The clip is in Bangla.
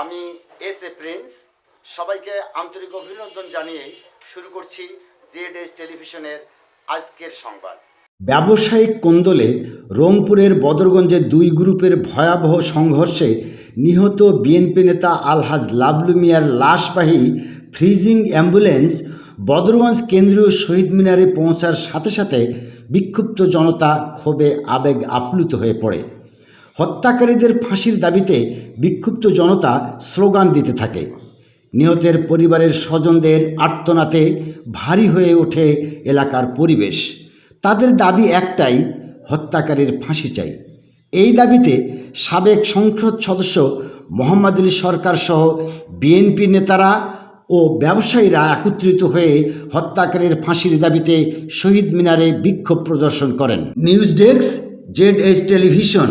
আমি এস এ প্রিন্স। সবাইকে আন্তরিক অভিনন্দন জানিয়ে শুরু করছি জেড এস টেলিভিশনের আজকের সংবাদ। ব্যবসায়িক কোন্দলে রংপুরের বদরগঞ্জে দুই গ্রুপের ভয়াবহ সংঘর্ষে নিহত বিএনপি নেতা আলহাজ লাবলু মিয়ার লাশবাহী ফ্রিজিং অ্যাম্বুলেন্স বদরগঞ্জ কেন্দ্রীয় শহীদ মিনারে পৌঁছার সাথে সাথে বিক্ষুব্ধ জনতা ক্ষোভে আবেগ আপ্লুত হয়ে পড়ে। হত্যাকারীদের ফাঁসির দাবিতে বিক্ষুব্ধ জনতা স্লোগান দিতে থাকে। নিহতের পরিবারের স্বজনদের আর্তনাতে ভারী হয়ে ওঠে এলাকার পরিবেশ। তাদের দাবি একটাই, হত্যাকারীর ফাঁসি চাই। এই দাবিতে সাবেক সংসদ সদস্য মোহাম্মদ আলী সরকার সহ বিএনপি নেতারা ও ব্যবসায়ীরা একত্রিত হয়ে হত্যাকারীর ফাঁসির দাবিতে শহীদ মিনারে বিক্ষোভ প্রদর্শন করেন। News desk Z S television.